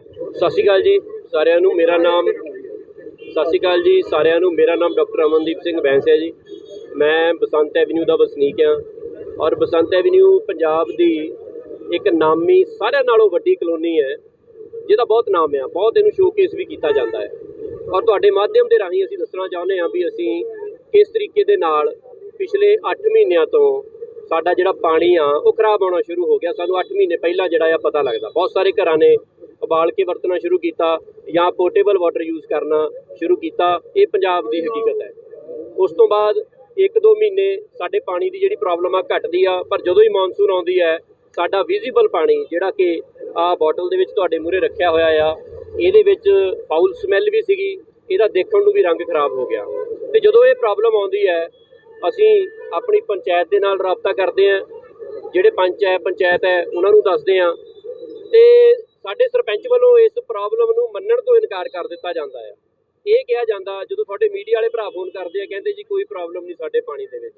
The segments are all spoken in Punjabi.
ਸਤਿ ਸ਼੍ਰੀ ਅਕਾਲ ਜੀ, ਸਾਰਿਆਂ ਨੂੰ ਮੇਰਾ ਨਾਮ ਸਤਿ ਸ਼੍ਰੀ ਅਕਾਲ ਜੀ, ਸਾਰਿਆਂ ਨੂੰ ਮੇਰਾ ਨਾਮ ਡਾਕਟਰ ਅਮਨਦੀਪ ਸਿੰਘ ਬੈਂਸ ਹੈ ਜੀ। ਮੈਂ ਬਸੰਤ ਐਵਨਿਊ ਦਾ ਵਸਨੀਕ ਹਾਂ ਔਰ ਬਸੰਤ ਐਵਨਿਊ ਪੰਜਾਬ ਦੀ ਇੱਕ ਨਾਮੀ, ਸਾਰਿਆਂ ਨਾਲੋਂ ਵੱਡੀ ਕਲੋਨੀ ਹੈ, ਜਿਹਦਾ ਬਹੁਤ ਨਾਮ ਆ ਬਹੁਤ ਇਹਨੂੰ ਸ਼ੋਕੇਸ ਵੀ ਕੀਤਾ ਜਾਂਦਾ ਹੈ। ਔਰ ਤੁਹਾਡੇ ਮਾਧਿਅਮ ਦੇ ਰਾਹੀਂ ਅਸੀਂ ਦੱਸਣਾ ਚਾਹੁੰਦੇ ਹਾਂ ਵੀ ਅਸੀਂ ਕਿਸ ਤਰੀਕੇ ਦੇ ਨਾਲ ਪਿਛਲੇ 8 ਮਹੀਨਿਆਂ ਤੋਂ ਸਾਡਾ ਜਿਹੜਾ ਪਾਣੀ ਆ, ਉਹ ਖਰਾਬ ਹੋਣਾ ਸ਼ੁਰੂ ਹੋ ਗਿਆ। ਸਾਨੂੰ 8 ਮਹੀਨੇ ਪਹਿਲਾਂ ਜਿਹੜਾ ਆ ਪਤਾ ਲੱਗਦਾ। ਬਹੁਤ ਸਾਰੇ ਘਰਾਂ ਨੇ ਉਬਾਲ ਕੇ ਵਰਤਣਾ ਸ਼ੁਰੂ ਕੀਤਾ ਜਾਂ ਪੋਰਟੇਬਲ ਵਾਟਰ ਯੂਜ਼ ਕਰਨਾ ਸ਼ੁਰੂ ਕੀਤਾ, ਇਹ ਪੰਜਾਬ ਦੀ ਹਕੀਕਤ ਹੈ। ਉਸ ਤੋਂ ਬਾਅਦ 1-2 ਮਹੀਨੇ ਸਾਡੇ ਪਾਣੀ ਦੀ ਜਿਹੜੀ ਪ੍ਰੋਬਲਮ ਆ ਘਟਦੀ ਆ, ਪਰ ਜਦੋਂ ਹੀ ਮੌਨਸੂਨ ਆਉਂਦੀ ਹੈ, ਸਾਡਾ ਵਿਜ਼ੀਬਲ ਪਾਣੀ ਜਿਹੜਾ ਕਿ ਆ ਬੋਟਲ ਦੇ ਵਿੱਚ ਤੁਹਾਡੇ ਮੂਹਰੇ ਰੱਖਿਆ ਹੋਇਆ ਆ, ਇਹਦੇ ਵਿੱਚ ਫਾਊਲ ਸਮੈਲ ਵੀ ਸੀਗੀ, ਇਹਦਾ ਦੇਖਣ ਨੂੰ ਵੀ ਰੰਗ ਖਰਾਬ ਹੋ ਗਿਆ। ਤੇ ਜਦੋਂ ਇਹ ਪ੍ਰੋਬਲਮ ਆਉਂਦੀ ਹੈ, ਅਸੀਂ ਆਪਣੀ ਪੰਚਾਇਤ ਦੇ ਨਾਲ ਰਾਬਤਾ ਕਰਦੇ ਹਾਂ, ਜਿਹੜੇ ਪੰਚ ਹੈ, ਪੰਚਾਇਤ ਹੈ, ਉਹਨਾਂ ਨੂੰ ਦੱਸਦੇ ਹਾਂ। ਤੇ ਸਾਡੇ ਸਰਪੰਚ ਵੱਲੋਂ ਇਸ ਪ੍ਰੋਬਲਮ ਨੂੰ ਮੰਨਣ ਤੋਂ ਇਨਕਾਰ ਕਰ ਦਿੱਤਾ ਜਾਂਦਾ ਹੈ ਇਹ ਕਿਹਾ ਜਾਂਦਾ, ਜਦੋਂ ਤੁਹਾਡੇ ਮੀਡੀਆ ਵਾਲੇ ਭਰਾ ਫੋਨ ਕਰਦੇ ਆ, ਕਹਿੰਦੇ ਜੀ ਕੋਈ ਪ੍ਰੋਬਲਮ ਨਹੀਂ ਸਾਡੇ ਪਾਣੀ ਦੇ ਵਿੱਚ।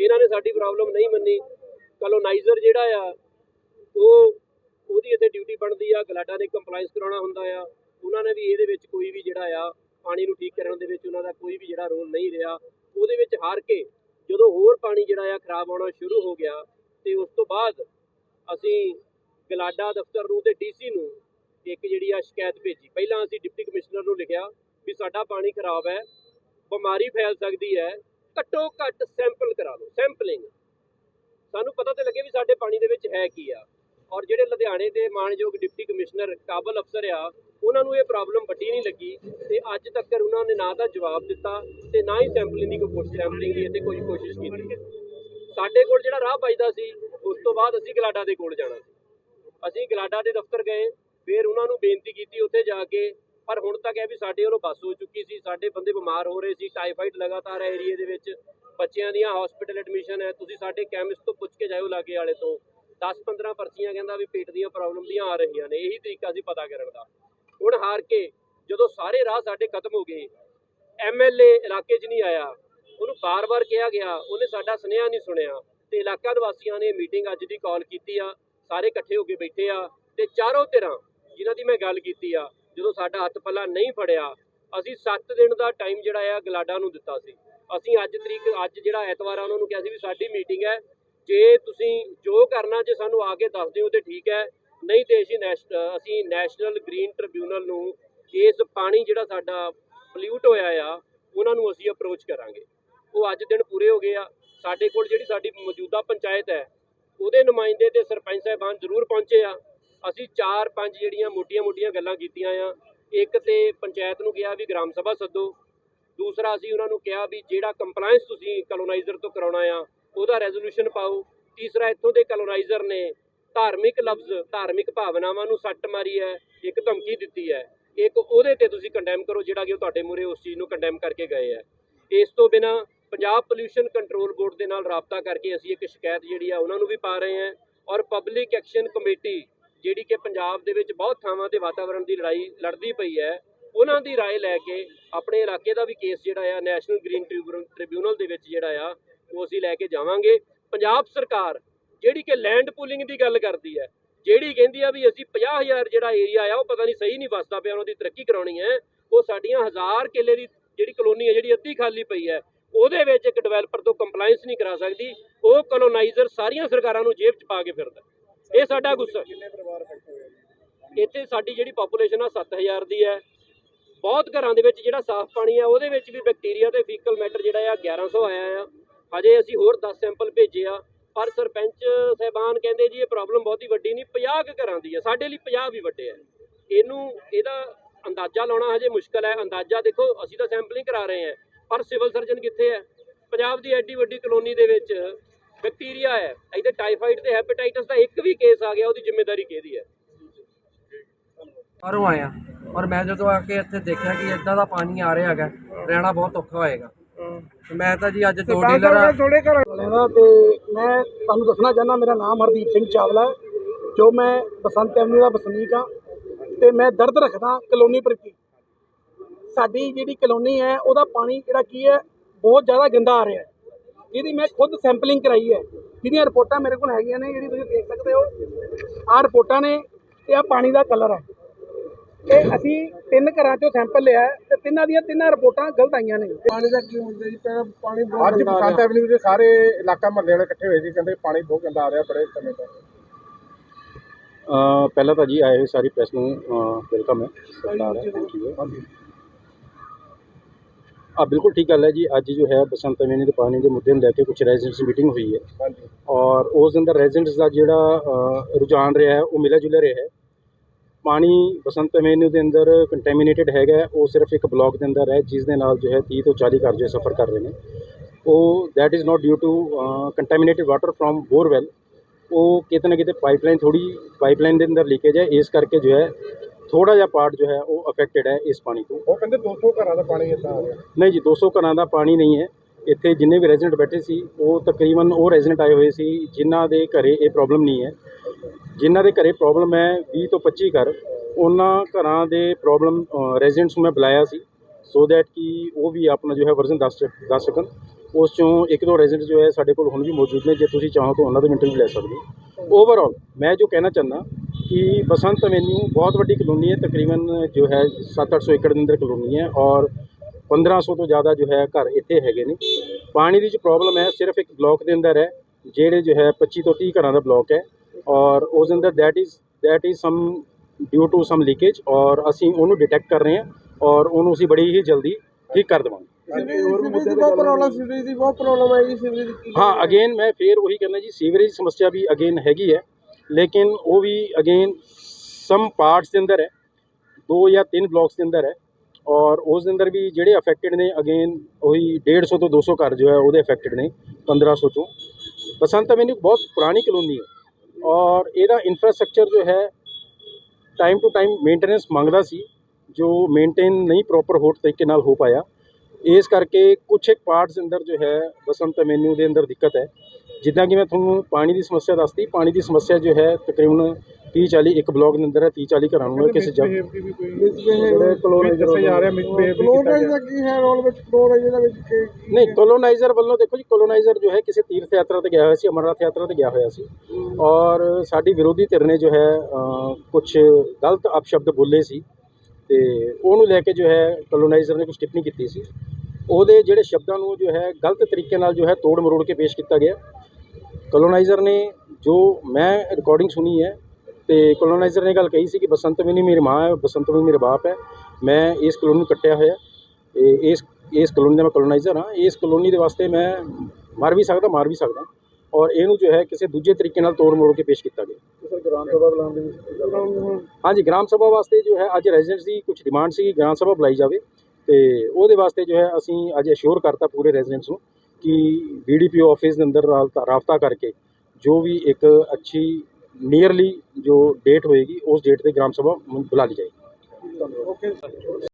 ਇਹਨਾਂ ਨੇ ਸਾਡੀ ਪ੍ਰੋਬਲਮ ਨਹੀਂ ਮੰਨੀ। ਕਲੋਨਾਈਜ਼ਰ ਜਿਹੜਾ ਆ, ਉਹ ਉਹਦੀ ਇੱਥੇ ਡਿਊਟੀ ਬਣਦੀ ਆ, ਗਲਾਡਾ ਦੇ ਕੰਪਲਾਈਂਸ ਕਰਾਉਣਾ ਹੁੰਦਾ ਆ। ਉਹਨਾਂ ਨੇ ਵੀ ਇਹਦੇ ਵਿੱਚ ਕੋਈ ਵੀ ਜਿਹੜਾ ਆ, ਪਾਣੀ ਨੂੰ ਠੀਕ ਕਰਨ ਦੇ ਵਿੱਚ ਉਹਨਾਂ ਦਾ ਕੋਈ ਵੀ ਜਿਹੜਾ ਰੋਲ ਨਹੀਂ ਰਿਹਾ। ਉਹਦੇ ਵਿੱਚ ਹਾਰ ਕੇ ਜਦੋਂ ਹੋਰ ਪਾਣੀ ਜਿਹੜਾ ਆ ਖਰਾਬ ਆਉਣਾ ਸ਼ੁਰੂ ਹੋ ਗਿਆ, ਤੇ ਉਸ ਤੋਂ ਬਾਅਦ ਅਸੀਂ ਗਲਾਡਾ ਦਫ਼ਤਰ ਨੂੰ ਤੇ ਡੀਸੀ ਨੂੰ ਇੱਕ ਜਿਹੜੀ ਆ ਸ਼ਿਕਾਇਤ ਭੇਜੀ। ਪਹਿਲਾਂ ਅਸੀਂ ਡਿਪਟੀ ਕਮਿਸ਼ਨਰ ਨੂੰ ਲਿਖਿਆ ਵੀ ਸਾਡਾ ਪਾਣੀ ਖਰਾਬ ਹੈ, ਬਿਮਾਰੀ ਫੈਲ ਸਕਦੀ ਹੈ, ਘੱਟੋ ਘੱਟ ਸੈਂਪਲ ਕਰਾ ਲਓ, ਸੈਂਪਲਿੰਗ। ਸਾਨੂੰ ਪਤਾ ਤੇ ਲੱਗੇ ਵੀ ਸਾਡੇ ਪਾਣੀ ਦੇ ਵਿੱਚ ਹੈ ਕੀ ਆ। ਔਰ ਜਿਹੜੇ ਲੁਧਿਆਣੇ ਦੇ ਮਾਨਯੋਗ ਡਿਪਟੀ ਕਮਿਸ਼ਨਰ ਕਾਬਲ ਅਫਸਰ ਆ, ਉਹਨਾਂ ਨੂੰ ਇਹ ਪ੍ਰੋਬਲਮ ਵੱਡੀ ਨਹੀਂ ਲੱਗੀ ਤੇ ਅੱਜ ਤੱਕ ਉਹਨਾਂ ਨੇ ਨਾ ਤਾਂ ਜਵਾਬ ਦਿੱਤਾ ਤੇ ਨਾ ਹੀ ਸੈਂਪਲਿੰਗ ਦੀ ਕੋਈ ਕੋਸ਼ਿਸ਼ ਸੈਂਪਲਿੰਗ ਦੀ ਇੱਥੇ ਕੋਈ ਕੋਸ਼ਿਸ਼ ਕੀਤੀ। ਸਾਡੇ ਕੋਲ ਜਿਹੜਾ ਰਾਹ ਵੱਜਦਾ ਸੀ, ਉਸ ਤੋਂ ਬਾਅਦ ਅਸੀਂ ਗਲਾਡਾ ਦੇ ਕੋਲ ਜਾਣਾ ਸੀ। ਅਸੀਂ ਗਲਾਡਾ ਦੇ ਦਫ਼ਤਰ ਗਏ, ਫਿਰ ਉਹਨਾਂ ਨੂੰ ਬੇਨਤੀ ਕੀਤੀ ਉੱਥੇ ਜਾ ਕੇ, ਪਰ ਹੁਣ ਤੱਕ ਇਹ ਵੀ ਸਾਡੇ ਵੱਲੋਂ ਬੱਸ ਹੋ ਚੁੱਕੀ ਸੀ, ਸਾਡੇ ਬੰਦੇ ਬਿਮਾਰ ਹੋ ਰਹੇ ਸੀ ਟਾਈਫਾਈਡ ਲਗਾਤਾਰ ਏਰੀਏ ਦੇ ਵਿੱਚ, ਬੱਚਿਆਂ ਦੀਆਂ ਹਸਪੀਟਲ ਐਡਮਿਸ਼ਨ ਹੈ, ਤੁਸੀਂ ਸਾਡੇ ਕੈਮਿਸਟ ਤੋਂ ਪੁੱਛ ਕੇ ਜਾਇਓ ਲਾਗੇ ਵਾਲੇ ਤੋਂ 10-15 ਪਰਚੀਆਂ ਕਹਿੰਦਾ ਵੀ ਪੇਟ ਦੀਆਂ ਪ੍ਰੋਬਲਮ ਦੀਆਂ ਆ ਰਹੀਆਂ ਨੇ, ਇਹੀ ਤਰੀਕਾ ਸੀ ਪਤਾ ਕਰਨ ਦਾ। ਹੁਣ ਹਾਰ ਕੇ ਜਦੋਂ ਸਾਰੇ ਰਾਹ ਸਾਡੇ ਖਤਮ ਹੋ ਗਏ ਐਮਐਲਏ ਇਲਾਕੇ 'ਚ ਨਹੀਂ ਆਇਆ, ਉਹਨੂੰ ਬਾਰ-ਬਾਰ ਕਿਹਾ ਗਿਆ, ਉਹਨੇ ਸਾਡਾ ਸੁਨੇਹਾ ਨਹੀਂ ਸੁਣਿਆ, ਤੇ ਇਲਾਕਾ ਨਿਵਾਸੀਆਂ ਨੇ ਮੀਟਿੰਗ ਅੱਜ ਦੀ ਕਾਲ ਕੀਤੀ ਆ ਸਾਰੇ ਇਕੱਠੇ ਹੋ ਕੇ ਬੈਠੇ ਆ ਤੇ ਚਾਰੋਂ ਧਿਰਾਂ ਜਿਨ੍ਹਾਂ ਦੀ ਮੈਂ ਗੱਲ ਕੀਤੀ ਆ, ਜਦੋਂ ਸਾਡਾ ਹੱਥ ਪੱਲਾ ਨਹੀਂ ਫੜਿਆ, ਅਸੀਂ 7 ਦਿਨ ਦਾ ਟਾਈਮ ਜਿਹੜਾ ਆ ਗਲਾਡਾ ਨੂੰ ਦਿੱਤਾ ਸੀ। ਅਸੀਂ ਅੱਜ ਤਰੀਕ, ਅੱਜ ਜਿਹੜਾ ਐਤਵਾਰ ਆ, ਉਹਨਾਂ ਨੂੰ ਕਿਹਾ ਸੀ ਵੀ ਸਾਡੀ ਮੀਟਿੰਗ ਹੈ, ਜੇ ਤੁਸੀਂ ਜੋ ਕਰਨਾ, ਜੇ ਸਾਨੂੰ ਆ ਕੇ ਦੱਸ ਦਿਓ ਤੇ ਠੀਕ ਹੈ, ਨਹੀਂ ਤੇ ਅਸੀਂ ਨੈਸ਼- ਅਸੀਂ ਨੈਸ਼ਨਲ ਗ੍ਰੀਨ ਟ੍ਰਿਬਿਊਨਲ ਨੂੰ ਇਸ ਪਾਣੀ ਜਿਹੜਾ ਸਾਡਾ ਪੋਲਿਊਟ ਹੋਇਆ ਆ, ਉਹਨਾਂ ਨੂੰ ਅਸੀਂ ਅਪਰੋਚ ਕਰਾਂਗੇ। ਉਹ ਅੱਜ ਦਿਨ ਪੂਰੇ ਹੋ ਗਏ ਆ। ਸਾਡੇ ਕੋਲ ਜਿਹੜੀ ਸਾਡੀ ਮੌਜੂਦਾ ਪੰਚਾਇਤ ਹੈ ਉਹਦੇ ਨੁਮਾਇੰਦੇ ਤੇ ਸਰਪੰਚ ਸਾਹਿਬਾਨ ਜ਼ਰੂਰ ਪਹੁੰਚੇ ਆ। ਅਸੀਂ ਚਾਰ ਪੰਜ ਜਿਹੜੀਆਂ ਮੋਟੀਆਂ-ਮੋਟੀਆਂ ਗੱਲਾਂ ਕੀਤੀਆਂ ਆ। ਇੱਕ ਤੇ ਪੰਚਾਇਤ ਨੂੰ ਕਿਹਾ ਵੀ ਗ੍ਰਾਮ ਸਭਾ ਸੱਦੋ। ਦੂਸਰਾ ਅਸੀਂ ਉਹਨਾਂ ਨੂੰ ਕਿਹਾ ਵੀ ਜਿਹੜਾ ਕੰਪਲਾਈਂਸ ਤੁਸੀਂ ਕਲੋਨਾਈਜ਼ਰ ਤੋਂ ਕਰਾਉਣਾ ਆ, ਉਹਦਾ ਰੈਜ਼ੋਲੂਸ਼ਨ ਪਾਓ। ਤੀਸਰਾ ਇੱਥੋਂ ਦੇ ਕਲੋਨਾਈਜ਼ਰ ਨੇ ਧਾਰਮਿਕ ਲਫ਼ਜ਼, ਧਾਰਮਿਕ ਭਾਵਨਾਵਾਂ ਨੂੰ ਸੱਟ ਮਾਰੀ ਹੈ, ਇੱਕ ਧਮਕੀ ਦਿੱਤੀ ਹੈ। ਇੱਕ ਉਹਦੇ ਤੇ ਤੁਸੀਂ ਕੰਡੈਮ ਕਰੋ ਜਿਹੜਾ ਕਿ ਉਹ ਤੁਹਾਡੇ ਮੂਹਰੇ ਉਸ ਚੀਜ਼ ਨੂੰ ਕੰਡੈਮ ਕਰਕੇ ਗਏ ਹੈ। ਇਸ ਤੋਂ ਬਿਨਾ ਪੰਜਾਬ ਪੋਲਿਊਸ਼ਨ ਕੰਟਰੋਲ ਬੋਰਡ ਦੇ ਨਾਲ ਰਾਬਤਾ ਕਰਕੇ ਅਸੀਂ ਇੱਕ ਸ਼ਿਕਾਇਤ ਜਿਹੜੀ ਆ ਉਹਨਾਂ ਨੂੰ ਵੀ ਪਾ ਰਹੇ ਹਾਂ ਔਰ ਪਬਲਿਕ ਐਕਸ਼ਨ ਕਮੇਟੀ ਜਿਹੜੀ ਕਿ ਪੰਜਾਬ ਦੇ ਵਿੱਚ ਬਹੁਤ ਥਾਵਾਂ ਤੇ ਵਾਤਾਵਰਣ ਦੀ ਲੜਾਈ ਲੜਦੀ ਪਈ ਹੈ ਉਹਨਾਂ ਦੀ رائے ਲੈ ਕੇ ਆਪਣੇ ਇਲਾਕੇ ਦਾ ਵੀ ਕੇਸ ਜਿਹੜਾ ਆ ਨੈਸ਼ਨਲ ਗ੍ਰੀਨ ਟ੍ਰਿਬਿਊਨਲ ਦੇ ਵਿੱਚ ਜਿਹੜਾ ਆ ਉਹ ਅਸੀਂ ਲੈ ਕੇ ਜਾਵਾਂਗੇ ਪੰਜਾਬ ਸਰਕਾਰ ਜਿਹੜੀ ਕਿ ਲੈਂਡ ਪੂਲਿੰਗ ਦੀ ਗੱਲ ਕਰਦੀ ਹੈ ਜਿਹੜੀ ਕਹਿੰਦੀ ਆ ਵੀ ਅਸੀਂ 50000 ਜਿਹੜਾ ਏਰੀਆ ਆ ਉਹ ਪਤਾ ਨਹੀਂ ਸਹੀ ਨਹੀਂ ਵਸਦਾ ਪਿਆ ਉਹਨਾਂ ਦੀ ਤਰੱਕੀ ਕਰਾਉਣੀ ਹੈ ਉਹ ਸਾਡੀਆਂ ਹਜ਼ਾਰ ਕਿੱਲੇ ਦੀ ਜਿਹੜੀ ਕਲੋਨੀ ਹੈ ਜਿਹੜੀ ਅੱਧੀ ਖਾਲੀ ਪਈ ਹੈ ਉਹਦੇ ਵਿੱਚ ਇੱਕ ਡਿਵੈਲਪਰ ਤੋਂ ਕੰਪਲਾਈਂਸ ਨਹੀਂ ਕਰਾ ਸਕਦੀ ਉਹ ਕਲੋਨਾਈਜ਼ਰ ਸਾਰੀਆਂ ਸਰਕਾਰਾਂ ਨੂੰ ਜੇਬ 'ਚ ਪਾ ਕੇ ਫਿਰਦਾ। ਇਹ ਸਾਡਾ ਗੁੱਸਾ। ਇੱਥੇ ਸਾਡੀ ਜਿਹੜੀ ਪੋਪੂਲੇਸ਼ਨ ਆ 7000 ਦੀ ਹੈ। ਬਹੁਤ ਘਰਾਂ ਦੇ ਵਿੱਚ ਜਿਹੜਾ ਸਾਫ਼ ਪਾਣੀ ਆ ਉਹਦੇ ਵਿੱਚ ਵੀ ਬੈਕਟੀਰੀਆ ਤੇ ਫੀਕਲ ਮੈਟਰ ਜਿਹੜਾ ਆ 1100 ਆਇਆ ਆ। ਹਜੇ ਅਸੀਂ ਹੋਰ 10 ਸੈਂਪਲ ਭੇਜੇ ਆ। ਪਰ ਸਰਪੰਚ ਸਹਿਬਾਨ ਕਹਿੰਦੇ ਜੀ ਇਹ ਪ੍ਰੋਬਲਮ ਬਹੁਤੀ ਵੱਡੀ ਨਹੀਂ 50 ਕੁ ਘਰਾਂ ਦੀ ਆ। ਸਾਡੇ ਲਈ 50 ਵੀ ਵੱਡੇ ਆ। ਇਹਨੂੰ ਇਹਦਾ ਅੰਦਾਜ਼ਾ ਲਾਉਣਾ ਹਜੇ ਮੁਸ਼ਕਲ ਹੈ। ਅੰਦਾਜ਼ਾ ਦੇਖੋ ਅਸੀਂ ਤਾਂ ਸੈਂਪਲਿੰਗ ਕਰਾ ਰਹੇ ਹਾਂ ਪਰ ਸਿਵਲ ਸਰਜਨ ਕਿੱਥੇ ਹੈ? ਪੰਜਾਬ ਦੀ ਐਡੀ ਵੱਡੀ ਕਲੋਨੀ ਦੇ ਵਿੱਚ ਬੈਕਟੀਰੀਆ ਹੈ। ਇਹਦੇ ਟਾਈਫਾਈਡ ਤੇ ਹੈਪੇਟਾਈਟਸ ਦਾ ਇੱਕ ਵੀ ਕੇਸ ਆ ਗਿਆ ਉਹਦੀ ਜ਼ਿੰਮੇਵਾਰੀ ਕਿਹਦੀ ਹੈ? ਬਾਹਰੋਂ ਆਇਆ ਔਰ ਮੈਂ ਜਦੋਂ ਆ ਕੇ ਇੱਥੇ ਦੇਖਿਆ ਕਿ ਇਦਾਂ ਦਾ ਪਾਣੀ ਆ ਰਿਹਾ ਹੈਗਾ ਰਹਿਣਾ ਬਹੁਤ ਔਖਾ ਹੋਏਗਾ। ਮੈਂ ਤਾਂ ਜੀ ਅੱਜ ਦੋ ਡੀਲਰ ਆ। ਥੋੜੇ ਘਰ ਤੇ ਮੈਂ ਤੁਹਾਨੂੰ ਦੱਸਣਾ ਚਾਹੁੰਦਾ ਮੇਰਾ ਨਾਮ ਹਰਦੀਪ ਸਿੰਘ ਚਾਵਲਾ ਹੈ ਜੋ ਮੈਂ ਬਸੰਤ ਐਵਨਿਊ ਦਾ ਵਸਨੀਕ ਹਾਂ ਤੇ ਮੈਂ ਦਰਦ ਰੱਖਦਾ ਕਲੋਨੀ ਪ੍ਰਤੀ। ਸਾਡੀ ਜਿਹੜੀ ਕਲੋਨੀ ਹੈ ਉਹਦਾ ਪਾਣੀ ਜਿਹੜਾ ਕੀ ਹੈ ਬਹੁਤ ਜ਼ਿਆਦਾ ਗੰਦਾ ਆ ਰਿਹਾ ਹੈ। ਜਿਹਦੀ ਮੈਂ ਖੁਦ ਸੈਂਪਲਿੰਗ ਕਰਾਈ ਹੈ। ਜਿਹਦੀਆਂ ਰਿਪੋਰਟਾਂ ਮੇਰੇ ਕੋਲ ਹੈਗੀਆਂ ਨੇ ਜਿਹੜੀ ਤੁਸੀਂ ਦੇਖ ਸਕਦੇ ਹੋ ਆਹ ਰਿਪੋਰਟਾਂ ਨੇ ਤੇ ਆਹ ਪਾਣੀ ਦਾ ਕਲਰ ਹੈ। ਇਹ ਅਸੀਂ ਤਿੰਨ ਘਰਾਂ ਚੋਂ ਸੈਂਪਲ ਲਿਆ ਤੇ ਤਿੰਨਾਂ ਦੀਆਂ ਤਿੰਨਾਂ ਰਿਪੋਰਟਾਂ ਗਲਤ ਆਈਆਂ ਨੇ। ਪਾਣੀ ਦਾ ਕੀ ਮੁੱਦਾ ਜੀ? ਪਹਿਲਾਂ ਪਾਣੀ ਬਹੁਤ ਅੱਜ ਬਸੰਤ ਐਵਨਿਊ ਦੇ ਸਾਰੇ ਇਲਾਕਾ ਮਹੱਲੇ ਵਾਲੇ ਇਕੱਠੇ ਹੋਏ ਸੀ ਕਹਿੰਦੇ ਪਾਣੀ ਬਹੁਤ ਗੰਦਾ ਆ ਰਿਹਾ ਬੜੇ ਸਮੇਂ ਤੋਂ। ਪਹਿਲਾਂ ਤਾਂ ਜੀ ਆਏ ਸਾਰੀ ਪ੍ਰੈਸ ਨੂੰ ਵੈਲਕਮ ਹੈ ਸਰਕਾਰ ਹੈ ਥੈਂਕ ਯੂ ਆ ਬਿਲਕੁਲ ਠੀਕ ਗੱਲ ਹੈ ਜੀ। ਅੱਜ ਜੋ ਹੈ ਬਸੰਤ ਐਵਨਿਊ ਦੇ ਪਾਣੀ ਦੇ ਮੁੱਦੇ ਨੂੰ ਲੈ ਕੇ ਕੁਝ ਰੈਜ਼ੀਡੈਂਟਸ ਮੀਟਿੰਗ ਹੋਈ ਹੈ। ਔਰ ਉਸ ਦੇ ਅੰਦਰ ਰੈਜ਼ੀਡੈਂਟਸ ਦਾ ਜਿਹੜਾ ਰੁਝਾਨ ਰਿਹਾ ਹੈ ਉਹ ਮਿਲਿਆ ਜੁਲਿਆ ਰਿਹਾ ਹੈ। ਪਾਣੀ ਬਸੰਤ ਐਵਨਿਊ ਦੇ ਅੰਦਰ ਕੰਟੈਮੀਨੇਟਡ ਹੈਗਾ ਉਹ ਸਿਰਫ ਇੱਕ ਬਲਾਕ ਦੇ ਅੰਦਰ ਹੈ ਜਿਸ ਦੇ ਨਾਲ ਜੋ ਹੈ 30 ਤੋਂ 40 ਘਰ ਜੋ ਸਫਰ ਕਰ ਰਹੇ ਨੇ। ਉਹ that is not due to contaminated water from borewell ਉਹ ਕਿਤੇ ਨਾ ਕਿਤੇ ਪਾਈਪਲਾਈਨ ਥੋੜੀ ਪਾਈਪਲਾਈਨ ਦੇ ਅੰਦਰ ਲੀਕੇਜ ਹੈ ਇਸ ਕਰਕੇ ਜੋ ਹੈ ਥੋੜਾ ਜਿਹਾ ਪਾਰਟ ਜੋ ਹੈ ਉਹ ਅਫੈਕਟਡ ਹੈ ਇਸ ਪਾਣੀ ਤੋਂ। ਉਹ ਕਹਿੰਦੇ 200 ਘਰਾਂ ਦਾ ਪਾਣੀ ਇੱਦਾਂ ਆ ਰਿਹਾ। ਨਹੀਂ ਜੀ 200 ਘਰਾਂ ਦਾ ਪਾਣੀ ਨਹੀਂ ਹੈ। ਇੱਥੇ ਜਿੰਨੇ ਵੀ ਰੈਜ਼ੀਡੈਂਟ ਬੈਠੇ ਸੀ ਉਹ ਤਕਰੀਬਨ ਉਹ ਰੈਜ਼ੀਡੈਂਟ ਆਏ ਹੋਏ ਸੀ ਜਿਨ੍ਹਾਂ ਦੇ ਘਰੇ ਇਹ ਪ੍ਰੋਬਲਮ ਨਹੀਂ ਹੈ। ਜਿਨ੍ਹਾਂ ਦੇ ਘਰੇ ਪ੍ਰੋਬਲਮ ਹੈ 20 ਤੋਂ 25 ਘਰ ਉਹਨਾਂ ਘਰਾਂ ਦੇ ਪ੍ਰੋਬਲਮ ਰੈਜ਼ੀਡੈਂਟਸ ਨੂੰ ਮੈਂ ਬੁਲਾਇਆ ਸੀ ਸੋ ਦੈਟ ਕਿ ਉਹ ਵੀ ਆਪਣਾ ਜੋ ਹੈ ਵਰਜ਼ਨ ਦੱਸ ਦੱਸ ਸਕਣ। ਉਸ ਚੋਂ ਇੱਕ ਦੋ ਰੈਜ਼ੀਡੈਂਟ ਜੋ ਹੈ ਸਾਡੇ ਕੋਲ ਹੁਣ ਵੀ ਮੌਜੂਦ ਨੇ ਜੇ ਤੁਸੀਂ ਚਾਹੋ ਤਾਂ ਉਹਨਾਂ ਦਾ ਵੀ ਇੰਟਰਵਿਊ ਲੈ ਸਕਦੇ ਹੋ। ਓਵਰਆਲ ਮੈਂ ਜੋ ਕਹਿਣਾ ਚਾਹੁੰਦਾ ਕਿ ਬਸੰਤ ਐਵੇਨਿਊ ਬਹੁਤ ਵੱਡੀ ਕਲੋਨੀ ਹੈ ਤਕਰੀਬਨ ਜੋ ਹੈ 7-800 ਏਕੜ ਦੇ ਅੰਦਰ ਕਲੋਨੀ ਹੈ ਔਰ 1500 ਤੋਂ ਜ਼ਿਆਦਾ ਜੋ ਹੈ ਘਰ ਇੱਥੇ ਹੈਗੇ ਨੇ। ਪਾਣੀ ਦੀ ਜੋ ਪ੍ਰੋਬਲਮ ਹੈ ਸਿਰਫ ਇੱਕ ਬਲਾਕ ਦੇ ਅੰਦਰ ਹੈ ਜਿਹੜੇ ਜੋ ਹੈ 25 ਤੋਂ 30 ਘਰਾਂ ਦਾ ਬਲਾਕ ਹੈ ਔਰ ਉਸ ਦੇ ਅੰਦਰ that is that is some due to some leakage ਔਰ ਅਸੀਂ ਉਹਨੂੰ ਡਿਟੈਕਟ ਕਰ ਰਹੇ ਹਾਂ ਔਰ ਉਹਨੂੰ ਅਸੀਂ ਬੜੀ ਹੀ ਜਲਦੀ ਠੀਕ ਕਰ ਦੇਵਾਂਗੇ। ਹਾਂ ਅਗੇਨ ਮੈਂ ਫੇਰ ਉਹੀ ਕਹਿੰਦਾ ਜੀ ਸੀਵਰੇਜ ਸਮੱਸਿਆ ਵੀ ਅਗੇਨ ਹੈਗੀ ਹੈ। ਲੇਕਿਨ ਉਹ ਵੀ ਅਗੇਨ ਸਮ ਪਾਰਟਸ ਦੇ ਅੰਦਰ ਹੈ, ਦੋ ਜਾਂ ਤਿੰਨ ਬਲਾਕਸ ਦੇ ਅੰਦਰ ਹੈ ਔਰ ਉਸ ਦੇ ਅੰਦਰ ਵੀ ਜਿਹੜੇ ਅਫੈਕਟਡ ਨੇ ਅਗੇਨ ਉਹੀ 150 ਤੋਂ 200 ਘਰ ਜੋ ਹੈ ਉਹਦੇ ਅਫੈਕਟਡ ਨੇ 1500 ਤੋਂ। ਬਸੰਤ ਐਵੇਨਿਊ ਬਹੁਤ ਪੁਰਾਣੀ ਕਲੋਨੀ ਹੈ ਔਰ ਇਹਦਾ ਇਨਫਰਾਸਟ੍ਰਕਚਰ ਜੋ ਹੈ ਟਾਈਮ ਟੂ ਟਾਈਮ ਮੇਨਟੇਨੈਂਸ ਮੰਗਦਾ ਸੀ, ਜੋ ਮੇਨਟੇਨ ਨਹੀਂ ਪ੍ਰੋਪਰ ਹੋ ਤਰੀਕੇ ਨਾਲ ਹੋ ਪਾਇਆ। ਇਸ ਕਰਕੇ ਕੁਛ ਇੱਕ ਪਾਰਟਸ ਦੇ ਅੰਦਰ ਜੋ ਹੈ, ਬਸੰਤ ਐਵੇਨਿਊ ਦੇ ਅੰਦਰ ਦਿੱਕਤ ਹੈ। ਜਿੱਦਾਂ ਕਿ ਮੈਂ ਤੁਹਾਨੂੰ ਪਾਣੀ ਦੀ ਸਮੱਸਿਆ ਦੱਸਤੀ ਪਾਣੀ ਦੀ ਸਮੱਸਿਆ ਜੋ ਹੈ ਤਕਰੀਬਨ 30 40 ਇੱਕ ਬਲਾਕ ਦੇ ਅੰਦਰ ਹੈ 30 40 ਘਰਾਂ ਨੂੰ ਹੈ ਕਿਸੇ ਜਗ੍ਹਾ। ਮਿਸਬਿਹੇਵ ਦੀ ਵੀ ਕੋਈ ਜਿਹੜੇ ਕਲੋਨਾਈਜ਼ਰ ਦੱਸਿਆ ਜਾ ਰਿਹਾ ਮਿਸਬਿਹੇਵ ਕਲੋਨਾਈਜ਼ਰ ਦਾ ਕੀ ਹੈ ਰੋਲ ਵਿੱਚ? ਕਲੋਨਾਈਜ਼ਰ ਦੇ ਵਿੱਚ ਕੀ ਨਹੀਂ ਕੋਲੋਨਾਈਜ਼ਰ ਵੱਲੋਂ ਦੇਖੋ ਜੀ ਕੋਲੋਨਾਈਜ਼ਰ ਜੋ ਹੈ ਕਿਸੇ ਤੀਰਥ ਯਾਤਰਾ ਤੇ ਗਿਆ ਹੋਇਆ ਸੀ ਅਮਰਨਾਥ ਯਾਤਰਾ ਤੇ ਗਿਆ ਹੋਇਆ ਸੀ। ਔਰ ਸਾਡੀ ਵਿਰੋਧੀ ਧਿਰ ਨੇ ਜੋ ਹੈ ਕੁਝ ਗਲਤ ਅਪਸ਼ਬਦ ਬੋਲੇ ਸੀ ਤੇ ਉਹਨੂੰ ਲੈ ਕੇ ਜੋ ਹੈ ਕੋਲੋਨਾਈਜ਼ਰ ਨੇ ਕੁਝ ਟਿੱਪਣੀ ਕੀਤੀ ਸੀ। ਉਹਦੇ ਜਿਹੜੇ ਸ਼ਬਦਾਂ ਨੂੰ ਜੋ ਹੈ ਗਲਤ ਤਰੀਕੇ ਨਾਲ ਜੋ ਹੈ ਤੋੜ ਮਰੋੜ ਕੇ ਪੇਸ਼ ਕੀਤਾ ਗਿਆ। ਕੋਲੋਨਾਈਜ਼ਰ ਨੇ ਜੋ ਮੈਂ ਰਿਕਾਰਡਿੰਗ ਸੁਣੀ ਹੈ ਤੇ ਕੋਲੋਨਾਈਜ਼ਰ ਨੇ ਗੱਲ ਕਹੀ ਸੀ ਕਿ ਬਸੰਤ ਵੀ ਨਹੀਂ ਮੇਰੀ ਮਾਂ ਹੈ ਬਸੰਤ ਵੀ ਮੇਰੇ ਬਾਪ ਹੈ। ਮੈਂ ਇਸ ਕਲੋਨੀ ਨੂੰ ਕੱਟਿਆ ਹੋਇਆ। ਤੇ ਇਸ ਇਸ ਕਲੋਨੀ ਦਾ ਮੈਂ ਕੋਲੋਨਾਈਜ਼ਰ ਹਾਂ। ਇਸ ਕਲੋਨੀ ਦੇ ਵਾਸਤੇ ਮੈਂ ਮਰ ਵੀ ਸਕਦਾ ਮਾਰ ਵੀ ਸਕਦਾ। ਔਰ ਇਹਨੂੰ ਜੋ ਹੈ ਕਿਸੇ ਦੂਜੇ ਤਰੀਕੇ ਨਾਲ ਤੋੜ ਮਰੋੜ ਕੇ ਪੇਸ਼ ਕੀਤਾ ਗਿਆ। ਸਰ ਗ੍ਰਾਮ ਸਭਾ ਬੁਲਾਉਣ ਦੇ ਹਾਂਜੀ ਗ੍ਰਾਮ ਸਭਾ ਵਾਸਤੇ ਜੋ ਹੈ ਅੱਜ ਰੈਜ਼ੀਡੈਂਟਸ ਦੀ ਕੁਝ ਡਿਮਾਂਡ ਸੀ ਗ੍ਰਾਮ ਸਭਾ ਬੁਲਾਈ ਜਾਵੇ। ਤੇ ਉਹਦੇ ਵਾਸਤੇ ਜੋ ਹੈ ਅਸੀਂ ਅੱਜ ਅਸ਼ੋਰ ਕਰਤਾ ਪੂਰੇ ਰੈਜ਼ੀਡੈਂਟਸ ਨੂੰ। ਕਿ ਬੀਡੀਪੀਓ ਆਫਿਸ ਦੇ ਅੰਦਰ ਰਾਬਤਾ ਰਾਬਤਾ ਕਰਕੇ ਜੋ ਵੀ ਇੱਕ ਅੱਛੀ ਨੀਅਰਲੀ ਜੋ ਡੇਟ ਹੋਏਗੀ, ਉਸ ਡੇਟ ਤੇ ਗ੍ਰਾਮ ਸਭਾ ਬੁਲਾ ਲਈ ਜਾਏਗੀ। ਓਕੇ